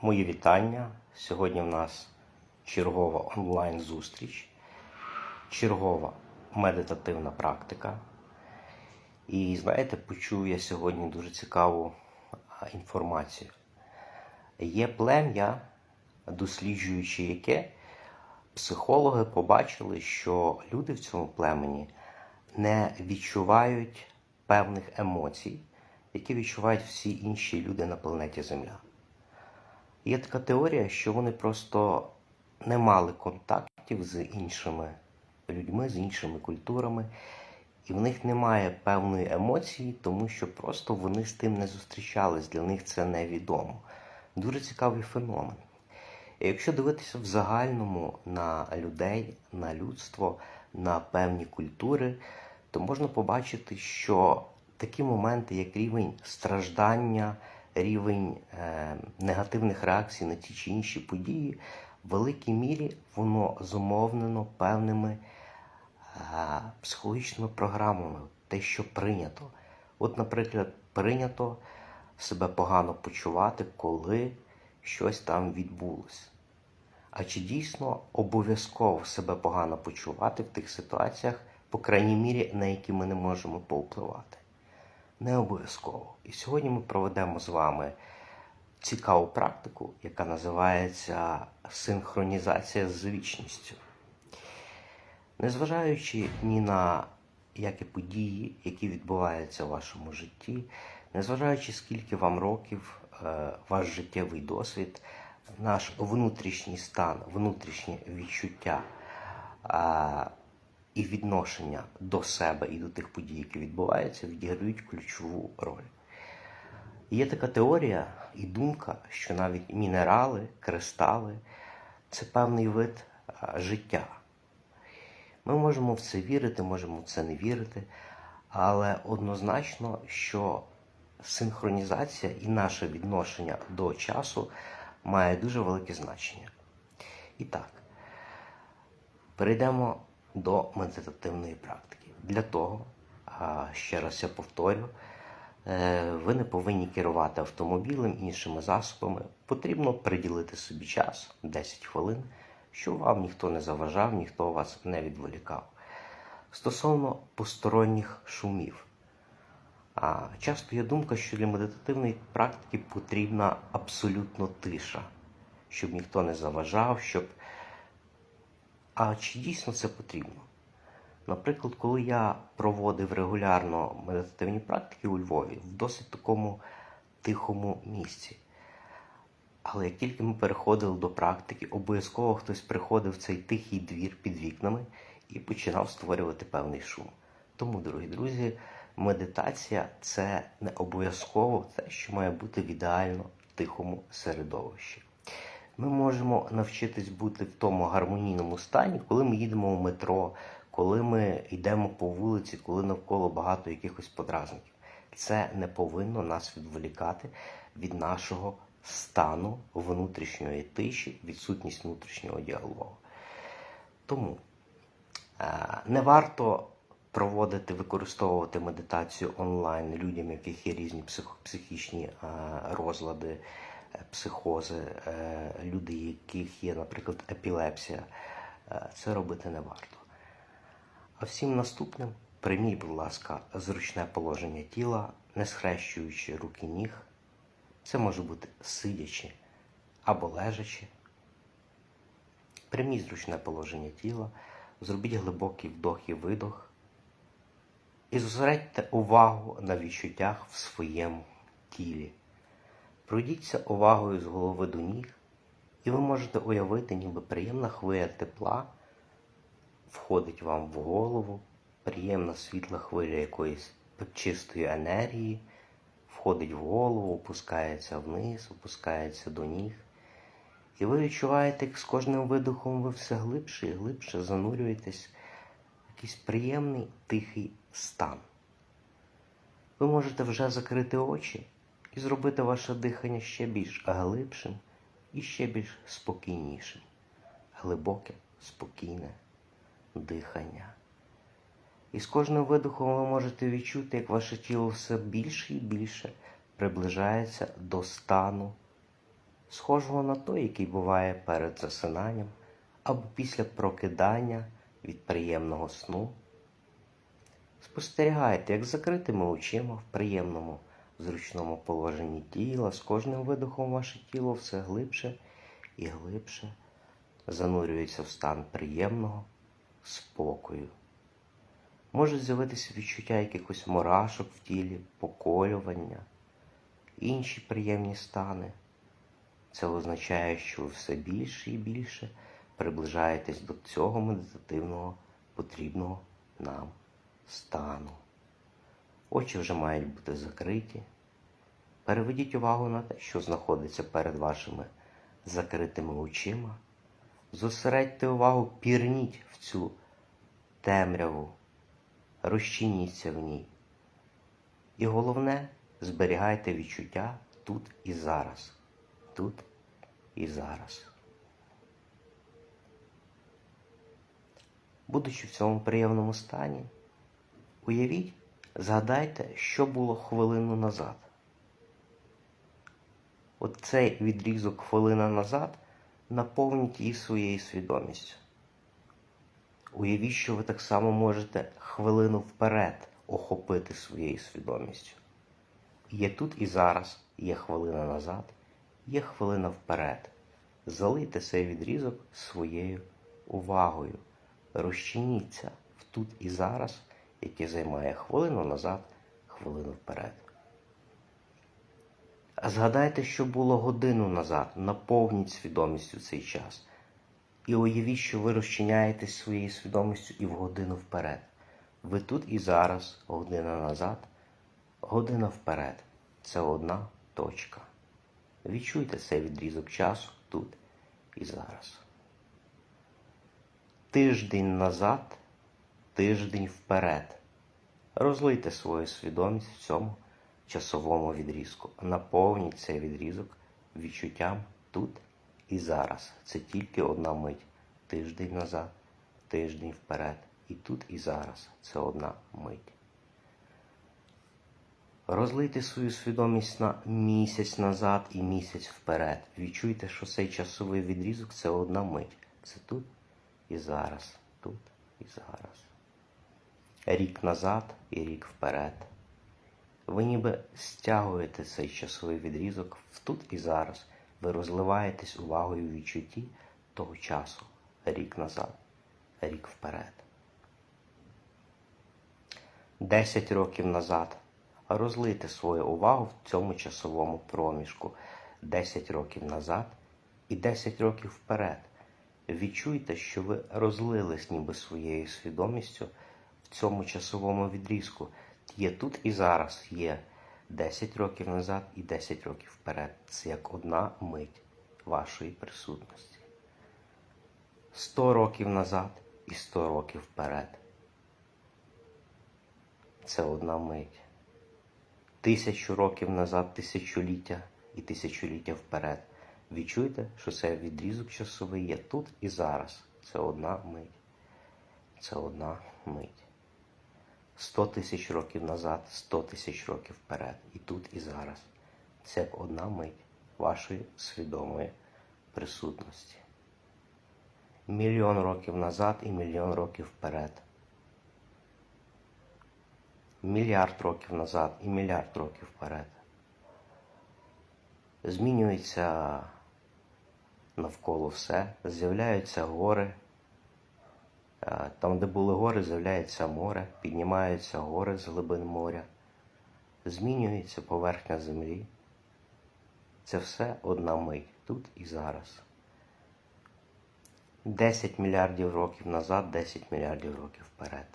Мої вітання. Сьогодні в нас чергова онлайн-зустріч, чергова медитативна практика. І знаєте, почув я сьогодні дуже цікаву інформацію. Є плем'я, досліджуючи яке, психологи побачили, що люди в цьому племені не відчувають певних емоцій, які відчувають всі інші люди на планеті Земля. Є така теорія, що вони просто не мали контактів з іншими людьми, з іншими культурами, і в них немає певної емоції, тому що просто вони з тим не зустрічались, для них це невідомо. Дуже цікавий феномен. І якщо дивитися в загальному на людей, на людство, на певні культури, то можна побачити, що такі моменти, як рівень страждання, рівень е, негативних реакцій на ті чи інші події, в великій мірі воно зумовлено певними е, психологічними програмами, те, що прийнято. От, наприклад, прийнято себе погано почувати, коли щось там відбулося. А чи дійсно обов'язково себе погано почувати в тих ситуаціях, по крайній мірі, на які ми не можемо повпливати? Не обов'язково. І сьогодні ми проведемо з вами цікаву практику, яка називається синхронізація з вічністю. Незважаючи ні на які події, які відбуваються в вашому житті, незважаючи скільки вам років, е, ваш життєвий досвід, наш внутрішній стан, внутрішнє відчуття е, і відношення до себе і до тих подій, які відбуваються, відіграють ключову роль. Є така теорія і думка, що навіть мінерали, кристали це певний вид е, життя. Ми можемо в це вірити, можемо в це не вірити, але однозначно, що синхронізація і наше відношення до часу має дуже велике значення. І так, перейдемо до медитативної практики. Для того, ще раз я повторю, е, ви не повинні керувати автомобілем, іншими засобами. Потрібно приділити собі час 10 хвилин, щоб вам ніхто не заважав, ніхто вас не відволікав. Стосовно посторонніх шумів. Часто є думка, що для медитативної практики потрібна абсолютно тиша, щоб ніхто не заважав, щоб. А чи дійсно це потрібно? Наприклад, коли я проводив регулярно медитативні практики у Львові в досить такому тихому місці. Але як тільки ми переходили до практики, обов'язково хтось приходив в цей тихий двір під вікнами і починав створювати певний шум. Тому, дорогі друзі, медитація це не обов'язково те, що має бути в ідеально тихому середовищі. Ми можемо навчитись бути в тому гармонійному стані, коли ми їдемо в метро, коли ми йдемо по вулиці, коли навколо багато якихось подразників. Це не повинно нас відволікати від нашого стану внутрішньої тиші, відсутність внутрішнього діалогу. Тому е, не варто проводити, використовувати медитацію онлайн людям, яких є різні псих, психічні е, розлади, психози, е, люди, яких є, наприклад, епілепсія. Е, це робити не варто. А всім наступним прийміть, будь ласка, зручне положення тіла, не схрещуючи руки ніг. Це може бути сидячи або лежачи. Прийміть зручне положення тіла, зробіть глибокий вдох і видох. І зосередьте увагу на відчуттях в своєму тілі. Пройдіться увагою з голови до ніг, і ви можете уявити, ніби приємна хвиля тепла входить вам в голову, приємна світла хвиля якоїсь чистої енергії, входить в голову, опускається вниз, опускається до ніг. І ви відчуваєте, як з кожним видохом ви все глибше і глибше занурюєтесь в якийсь приємний тихий стан. Ви можете вже закрити очі і зробити ваше дихання ще більш глибшим і ще більш спокійнішим. Глибоке, спокійне дихання. І з кожним видохом ви можете відчути, як ваше тіло все більше і більше приближається до стану схожого на той, який буває перед засинанням або після прокидання від приємного сну. Спостерігайте, як закритими очима в приємному, зручному положенні тіла, з кожним видохом ваше тіло все глибше і глибше занурюється в стан приємного спокою. Може з'явитися відчуття якихось мурашок в тілі, поколювання, інші приємні стани. Це означає, що ви все більше і більше приближаєтесь до цього медитативного потрібного нам стану. Очі вже мають бути закриті. Переведіть увагу на те, що знаходиться перед вашими закритими очима. Зосередьте увагу, пірніть в цю темряву, розчиніться в ній. І головне, зберігайте відчуття тут і зараз. Тут і зараз. Будучи в цьому приємному стані, уявіть, згадайте, що було хвилину назад. От цей відрізок хвилина назад наповніть її своєю свідомістю. Уявіть, що ви так само можете хвилину вперед охопити своєю свідомістю. Є тут і зараз, є хвилина назад, є хвилина вперед. Залийте цей відрізок своєю увагою. Розчиніться в тут і зараз, яке займає хвилину назад, хвилину вперед. А згадайте, що було годину назад, наповніть свідомістю цей час. І уявіть, що ви розчиняєтесь своєю свідомістю і в годину вперед. Ви тут і зараз, година назад, година вперед. Це одна точка. Відчуйте цей відрізок часу тут і зараз. Тиждень назад, тиждень вперед. Розлийте свою свідомість в цьому часовому відрізку. Наповніть цей відрізок відчуттям тут і зараз. Це тільки одна мить. Тиждень назад, тиждень вперед. І тут і зараз. Це одна мить. Розлийте свою свідомість на місяць назад і місяць вперед. Відчуйте, що цей часовий відрізок це одна мить. Це тут і зараз. Тут і зараз. Рік назад і рік вперед. Ви ніби стягуєте цей часовий відрізок в тут і зараз. Ви розливаєтесь увагою в відчутті того часу. Рік назад, рік вперед. Десять років назад. Розлийте свою увагу в цьому часовому проміжку. 10 років назад і 10 років вперед. Відчуйте, що ви розлились ніби своєю свідомістю цьому часовому відрізку. Є тут і зараз є 10 років назад і 10 років вперед. Це як одна мить вашої присутності. 100 років назад і 100 років вперед. Це одна мить. Тисячу років назад, тисячоліття і тисячоліття вперед. Відчуйте, що цей відрізок часовий є тут і зараз. Це одна мить. Це одна мить. Сто тисяч років назад, сто тисяч років вперед. І тут і зараз. Це як одна мить вашої свідомої присутності. Мільйон років назад і мільйон років вперед. Мільярд років назад і мільярд років вперед. Змінюється навколо все, з'являються гори. Е, Там, де були гори, з'являється море, піднімаються гори з глибин моря, змінюється поверхня землі. Це все одна мить тут і зараз. 10 мільярдів років назад, 10 мільярдів років вперед.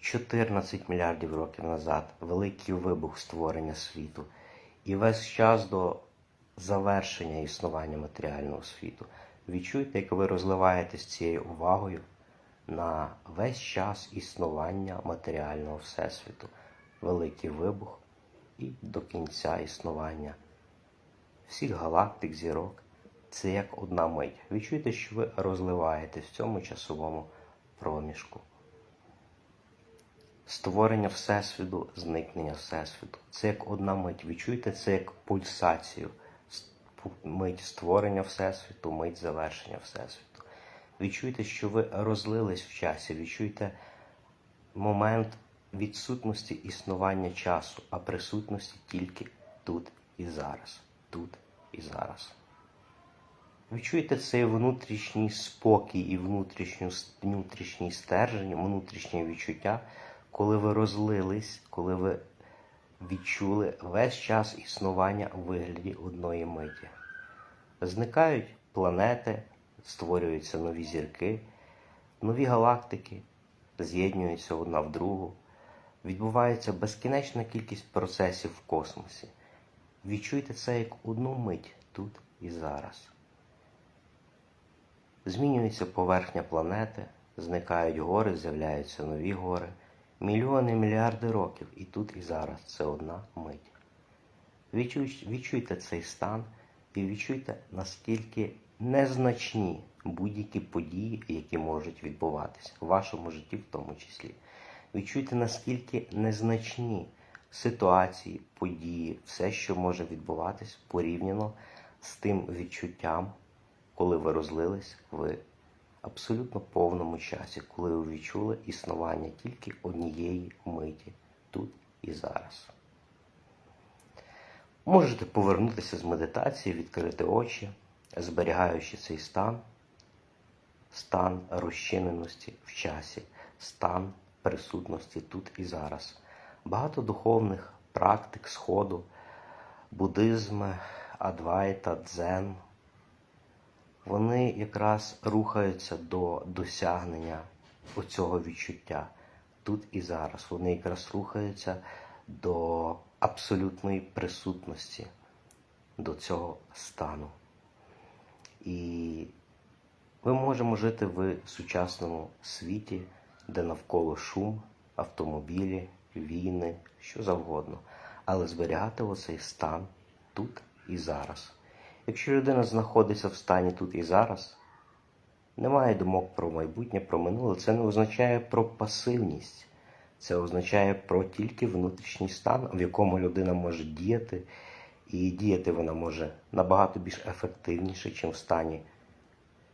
14 мільярдів років назад великий вибух створення світу. І весь час до завершення існування матеріального світу. Відчуйте, як ви розливаєтесь цією увагою на весь час існування матеріального всесвіту, великий вибух і до кінця існування всіх галактик, зірок. Це як одна мить. Відчуйте, що ви розливаєтесь в цьому часовому проміжку. Створення Всесвіту, зникнення Всесвіту. Це як одна мить. Відчуйте це як пульсацію мить створення Всесвіту, мить завершення Всесвіту. Відчуйте, що ви розлились в часі, відчуйте момент відсутності існування часу, а присутності тільки тут і зараз. Тут і зараз. Відчуйте цей внутрішній спокій і внутрішню, внутрішній стержень, внутрішнє відчуття, коли ви розлились, коли ви відчули весь час існування у вигляді одної миті. Зникають планети, створюються нові зірки, нові галактики з'єднуються одна в другу. Відбувається безкінечна кількість процесів в космосі. Відчуйте це як одну мить тут і зараз. Змінюється поверхня планети, зникають гори, з'являються нові гори. Мільйони, мільярди років і тут і зараз це одна мить. Відчуй, відчуйте цей стан і відчуйте, наскільки незначні будь-які події, які можуть відбуватися в вашому житті, в тому числі. Відчуйте, наскільки незначні ситуації, події, все, що може відбуватись, порівняно з тим відчуттям, коли ви розлились в абсолютно повному часі, коли ви відчули існування тільки однієї миті тут і зараз. Можете повернутися з медитації, відкрити очі, зберігаючи цей стан, стан розчиненості в часі, стан присутності тут і зараз. Багато духовних практик Сходу, буддизм, адвайта, дзен, вони якраз рухаються до досягнення оцього відчуття тут і зараз. Вони якраз рухаються до абсолютної присутності, до цього стану. І ми можемо жити в сучасному світі, де навколо шум, автомобілі, війни, що завгодно, але зберігати оцей стан тут і зараз. Якщо людина знаходиться в стані тут і зараз, немає думок про майбутнє, про минуле, це не означає про пасивність. Це означає про тільки внутрішній стан, в якому людина може діяти, і діяти вона може набагато більш ефективніше, ніж в стані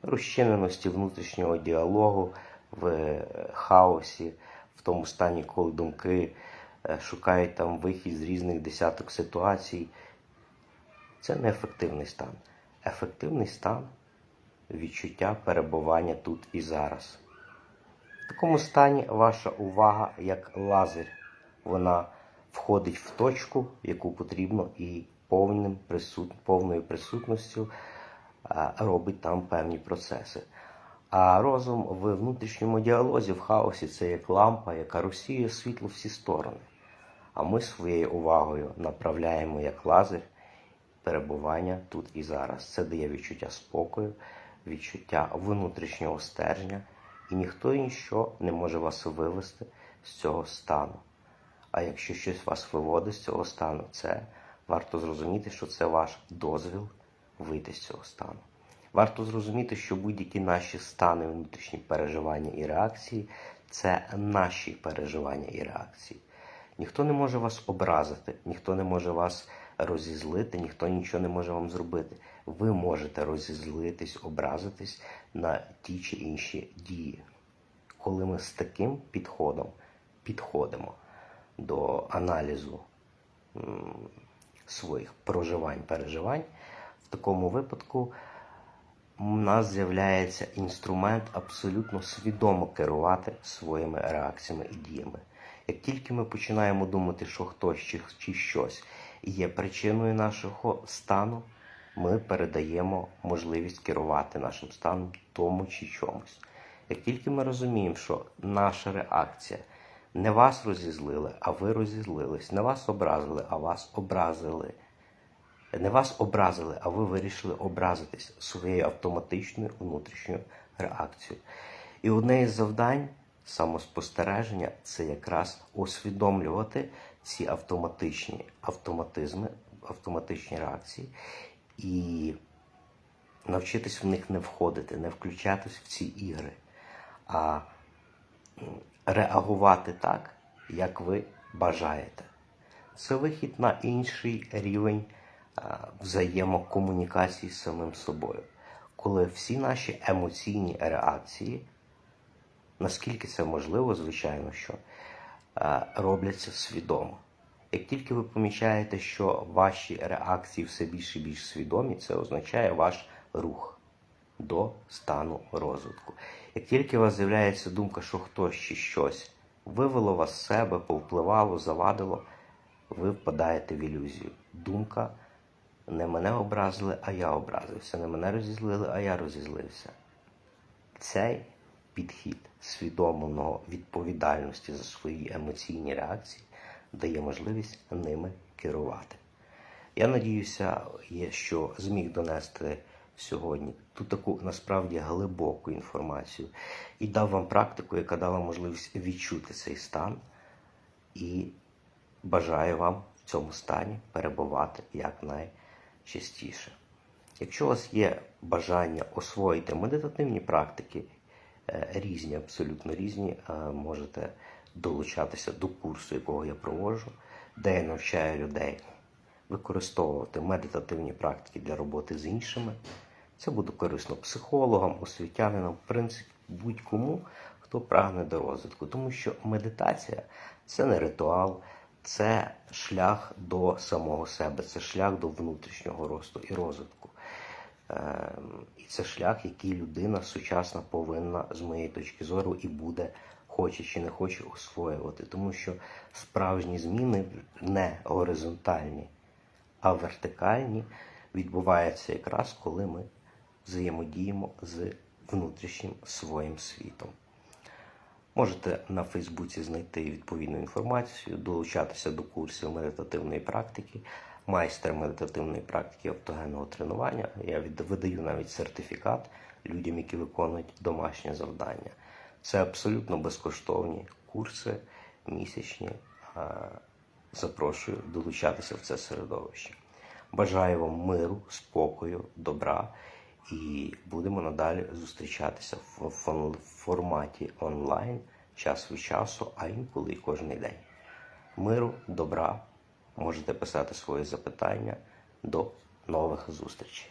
розчиненості внутрішнього діалогу, в хаосі, в тому стані, коли думки е, шукають там вихід з різних десяток ситуацій. Це не ефективний стан. Ефективний стан відчуття перебування тут і зараз. В такому стані ваша увага як лазер. Вона входить в точку, яку потрібно, і повним присут... повною присутністю робить там певні процеси. А розум в внутрішньому діалозі, в хаосі це як лампа, яка розсіює світло всі сторони. А ми своєю увагою направляємо як лазер перебування тут і зараз. Це дає відчуття спокою, відчуття внутрішнього стержня, і ніхто і ніщо не може вас вивести з цього стану. А якщо щось вас виводить з цього стану, це варто зрозуміти, що це ваш дозвіл вийти з цього стану. Варто зрозуміти, що будь-які наші стани, внутрішні переживання і реакції це наші переживання і реакції. Ніхто не може вас образити, ніхто не може вас розізлити, ніхто нічого не може вам зробити. Ви можете розізлитись, образитись на ті чи інші дії. Коли ми з таким підходом підходимо до аналізу своїх проживань, переживань, в такому випадку у нас з'являється інструмент абсолютно свідомо керувати своїми реакціями і діями. Як тільки ми починаємо думати, що хтось чи, чи щось є причиною нашого стану, ми передаємо можливість керувати нашим станом тому чи чомусь. Як тільки ми розуміємо, що наша реакція не вас розізлили, а ви розізлились, не вас образили, а вас образили. Не вас образили, а ви вирішили образитись своєю автоматичною внутрішньою реакцією. І одне із завдань самоспостереження це якраз усвідомлювати ці автоматичні автоматизми, автоматичні реакції і навчитись в них не входити, не включатись в ці ігри, а реагувати так, як ви бажаєте. Це вихід на інший рівень взаємокомунікації з самим собою, коли всі наші емоційні реакції, наскільки це можливо, звичайно, що робляться свідомо. Як тільки ви помічаєте, що ваші реакції все більше і більш свідомі, це означає ваш рух до стану розвитку. Як тільки у вас з'являється думка, що хтось чи щось вивело вас з себе, повпливало, завадило, ви впадаєте в ілюзію. Думка не мене образили, а я образився, не мене розізлили, а я розізлився. Цей підхід свідомого відповідальності за свої емоційні реакції дає можливість ними керувати. Я надіюся, що зміг донести сьогодні ту таку насправді глибоку інформацію і дав вам практику, яка дала можливість відчути цей стан, і бажаю вам в цьому стані перебувати якнайчастіше. Якщо у вас є бажання освоїти медитативні практики, різні, абсолютно різні, е, можете долучатися до курсу, якого я проводжу, де я навчаю людей використовувати медитативні практики для роботи з іншими. Це буде корисно психологам, освітянинам, в принципі, будь-кому, хто прагне до розвитку. Тому що медитація це не ритуал, це шлях до самого себе, це шлях до внутрішнього росту і розвитку. Ем, І це шлях, який людина сучасна повинна, з моєї точки зору, і буде, хоче чи не хоче, освоювати. Тому що справжні зміни не горизонтальні, а вертикальні відбуваються якраз коли ми взаємодіємо з внутрішнім своїм світом. Можете на Фейсбуці знайти відповідну інформацію, долучатися до курсів медитативної практики, майстер медитативної практики автогенного тренування. Я видаю навіть сертифікат людям, які виконують домашнє завдання. Це абсолютно безкоштовні курси місячні. Запрошую долучатися в це середовище. Бажаю вам миру, спокою, добра і будемо надалі зустрічатися в форматі онлайн час від часу, а інколи кожен день. Миру, добра. Можете писати свої запитання. До нових зустрічей.